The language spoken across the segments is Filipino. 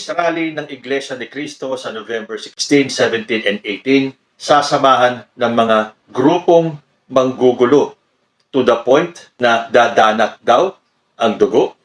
Peace Rally ng Iglesia ni Cristo sa November 16, 17, and 18 sasamahan ng mga grupong manggugulo to the point na dadanat daw ang dugo.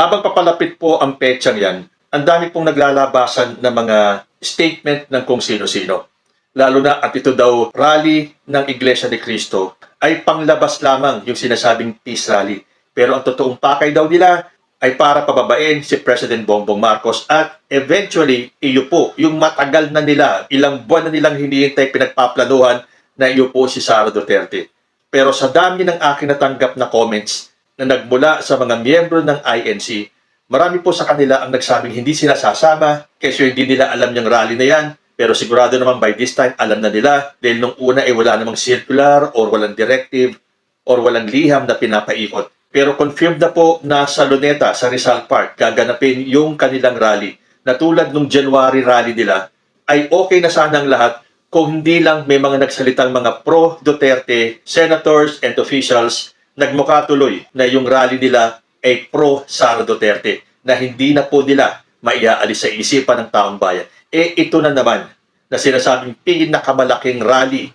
Habang papalapit po ang petsang yan, ang dami pong naglalabasan ng mga statement ng kung sino-sino. Lalo na at ito daw rally ng Iglesia ni Cristo ay panglabas lamang yung sinasabing peace rally. Pero ang totoong pakay daw nila ay para pababain si President Bongbong Marcos at eventually iupo yung matagal na nila, ilang buwan na nilang hinihintay pinagpaplanuhan na iupo si Sara Duterte. Pero sa dami ng aking natanggap na comments na nagmula sa mga miyembro ng INC, marami po sa kanila ang nagsabing hindi sila sasama kasi hindi nila alam yung rally na yan. Pero sigurado naman by this time alam na nila dahil nung una ay wala namang circular or walang directive or walang liham na pinapaikot. Pero confirmed na po na sa Luneta, sa Rizal Park, gaganapin yung kanilang rally. Na tulad nung January rally nila, ay okay na sanang lahat kung hindi lang may mga nagsalitang mga pro-Duterte, senators and officials, nagmukha tuloy na yung rally nila ay pro-Sara Duterte na hindi na po nila maiaalis sa isipan ng taong bayan. Eh ito na naman na sinasabing pinakamalaking rally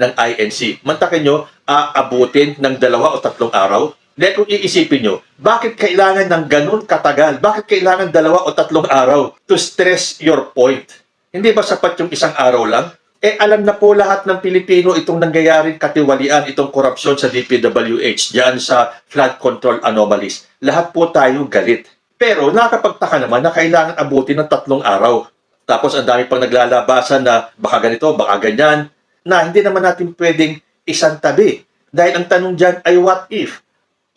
ng INC. Mantakin nyo, aabutin ng dalawa o tatlong araw? Dahil kung iisipin nyo, bakit kailangan ng ganun katagal? Bakit kailangan dalawa o tatlong araw to stress your point? Hindi ba sapat yung isang araw lang? Eh alam na po lahat ng Pilipino itong nangyayaring katiwalian, itong korupsyon sa DPWH, diyan sa flood control anomalies. Lahat po tayo galit. Pero nakapagtaka naman na kailangan abutin ng tatlong araw. Tapos ang dami pang naglalabasan na baka ganito, baka ganyan, na hindi naman natin pwedeng isang tabi. Dahil ang tanong dyan ay what if?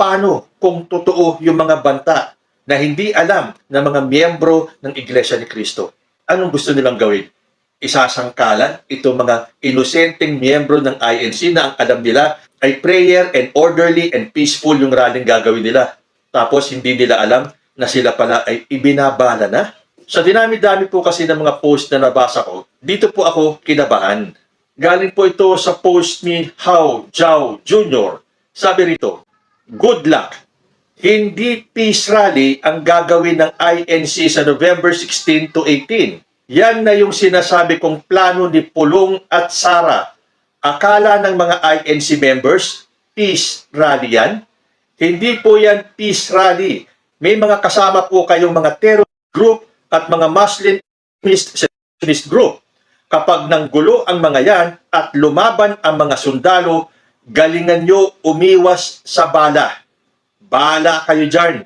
Paano kung totoo yung mga banta na hindi alam ng mga miyembro ng Iglesia ni Cristo? Anong gusto nilang gawin? Isasangkalan itong mga inosenteng miyembro ng INC na ang alam nila ay prayer and orderly and peaceful yung rallying gagawin nila. Tapos hindi nila alam na sila pala ay ibinabala na. Sa dinami-dami po kasi ng mga post na nabasa ko, dito po ako kinabahan. Galing po ito sa post ni Hao Zhao Jr. Sabi rito, Good luck! Hindi peace rally ang gagawin ng INC sa November 16 to 18. Yan na yung sinasabi kong plano ni Pulong at Sara. Akala ng mga INC members, peace rally yan? Hindi po yan peace rally. May mga kasama po kayong mga terrorist group at mga Muslim group. Kapag nanggulo ang mga yan at lumaban ang mga sundalo, galingan nyo umiwas sa bala. Bala kayo dyan.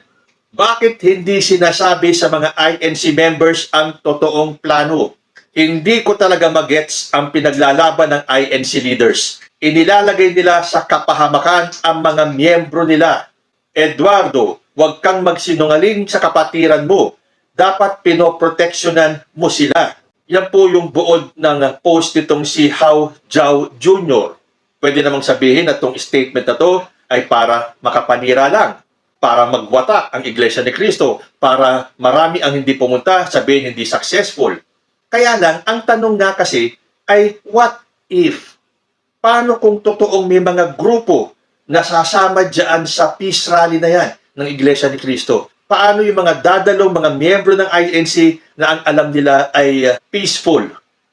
Bakit hindi sinasabi sa mga INC members ang totoong plano? Hindi ko talaga magets ang pinaglalaban ng INC leaders. Inilalagay nila sa kapahamakan ang mga miyembro nila. Eduardo, huwag kang magsinungaling sa kapatiran mo. Dapat pinoproteksyonan mo sila. Yan po yung buod ng post nitong si Hao Zhao Jr. Pwede namang sabihin na itong statement na to ay para makapanira lang, para magwata ang Iglesia ni Cristo, para marami ang hindi pumunta, sabihin hindi successful. Kaya lang, ang tanong nga kasi ay what if? Paano kung totoong may mga grupo na sasama dyan sa peace rally na yan ng Iglesia ni Cristo? Paano yung mga dadalong mga miyembro ng INC na ang alam nila ay uh, peaceful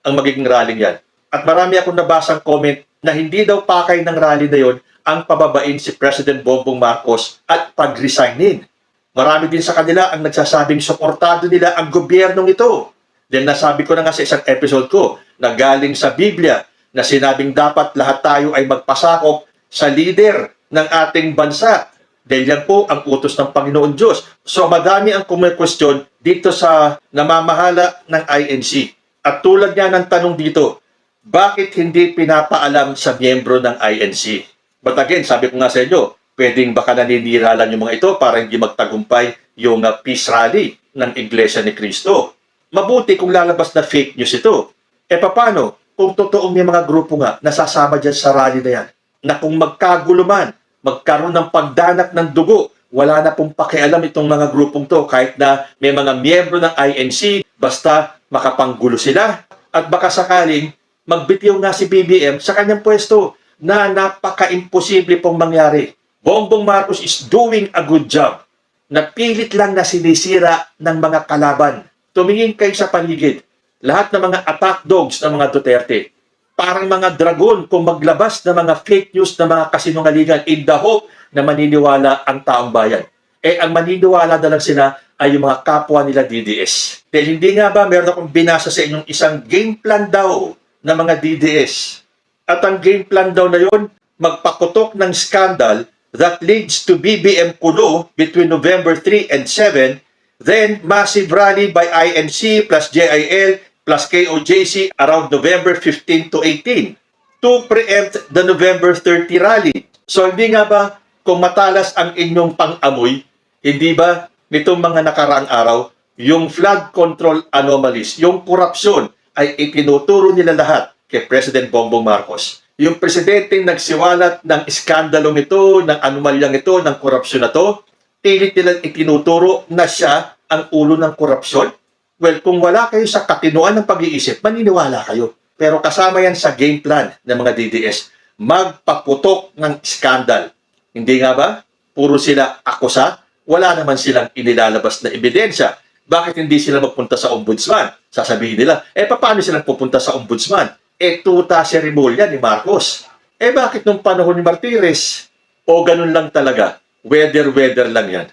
ang magiging rally yan? At marami akong nabasang comment na hindi daw pakay ng rally na yon ang pababain si President Bongbong Marcos at pag-resignin. Marami din sa kanila ang nagsasabing suportado nila ang gobyernong ito. Then nasabi ko na nga sa isang episode ko na galing sa Biblia na sinabing dapat lahat tayo ay magpasakop sa leader ng ating bansa. Dahil yan po ang utos ng Panginoon Diyos. So madami ang kumquestion dito sa namamahala ng INC. At tulad nga ng tanong dito, bakit hindi pinapaalam sa miyembro ng INC? But again, sabi ko nga sa inyo, pwedeng baka naninira lang yung mga ito para hindi magtagumpay yung uh, peace rally ng Iglesia ni Cristo. Mabuti kung lalabas na fake news ito. E paano kung totoong may mga grupo nga nasasama dyan sa rally na yan? Na kung magkagulo man, magkaroon ng pagdanak ng dugo, wala na pong pakialam itong mga grupong to kahit na may mga miyembro ng INC, basta makapanggulo sila. At baka sakaling magbitiw nga si BBM sa kanyang pwesto na napaka-imposible pong mangyari. Bongbong Marcos is doing a good job. Napilit lang na sinisira ng mga kalaban. tumingin kayo sa paligid. Lahat ng mga attack dogs ng mga Duterte, parang mga dragon kung maglabas ng mga fake news ng mga kasinungalingan in the hope na maniniwala ang taong bayan. Eh, ang maniniwala na lang sila ay yung mga kapwa nila DDS. Dahil hindi nga ba meron akong binasa sa inyong isang game plan daw ng mga DDS. At ang game plan daw na yon magpakutok ng scandal that leads to BBM Kulo between November 3 and 7, then massive rally by INC plus JIL plus KOJC around November 15 to 18 to preempt the November 30 rally. So hindi nga ba kung matalas ang inyong pang-amoy, hindi ba nitong mga nakaraang araw, yung flood control anomalies, yung korupsyon ay itinuturo nila lahat kay President Bongbong Marcos. Yung presidente nagsiwalat ng iskandalong ito, ng anomalyang ito, ng korupsyon na to, pilit nila itinuturo na siya ang ulo ng korupsyon. Well, kung wala kayo sa katinuan ng pag-iisip, maniniwala kayo. Pero kasama yan sa game plan ng mga DDS. Magpaputok ng skandal. Hindi nga ba? Puro sila akusa. Wala naman silang inilalabas na ebidensya. Bakit hindi sila magpunta sa ombudsman? Sasabihin nila, eh paano silang pupunta sa ombudsman? Eh tuta si Rimulya ni Marcos. Eh bakit nung panahon ni Martires? O ganun lang talaga? Weather-weather lang yan.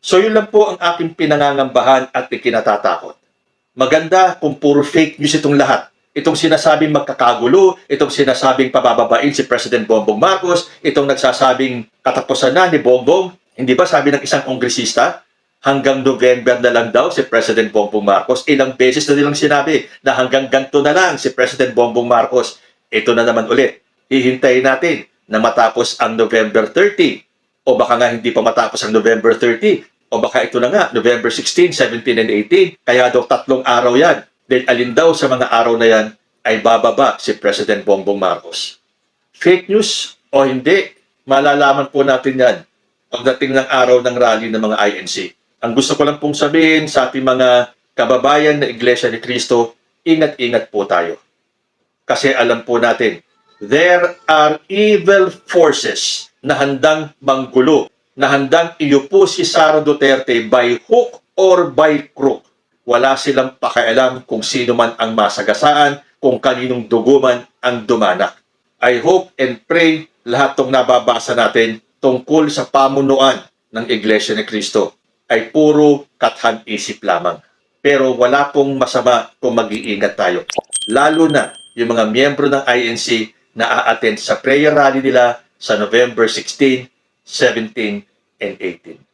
So yun lang po ang aking pinangangambahan at ikinatatakot. Maganda kung puro fake news itong lahat. Itong sinasabing magkakagulo, itong sinasabing pabababain si President Bongbong Marcos, itong nagsasabing katapusan na ni Bongbong. Hindi ba sabi ng isang kongresista, hanggang November na lang daw si President Bongbong Marcos. Ilang beses na nilang sinabi na hanggang ganito na lang si President Bongbong Marcos. Ito na naman ulit. Hihintayin natin na matapos ang November 30. O baka nga hindi pa matapos ang November 30. O baka ito na nga, November 16, 17, and 18. Kaya daw tatlong araw yan. Then alin daw sa mga araw na yan ay bababa si President Bongbong Marcos. Fake news o hindi, malalaman po natin yan pagdating ng araw ng rally ng mga INC. Ang gusto ko lang pong sabihin sa ating mga kababayan na Iglesia ni Cristo, ingat-ingat po tayo. Kasi alam po natin, there are evil forces na handang manggulo, na handang iyupo si Sara Duterte by hook or by crook. Wala silang pakialam kung sino man ang masagasaan, kung kaninong duguman ang dumanak. I hope and pray lahat tong nababasa natin tungkol sa pamunuan ng Iglesia ni Cristo ay puro kathang isip lamang. Pero wala pong masama kung mag-iingat tayo. Lalo na yung mga miyembro ng INC na a-attend sa prayer rally nila sa November 16, 17, and 18.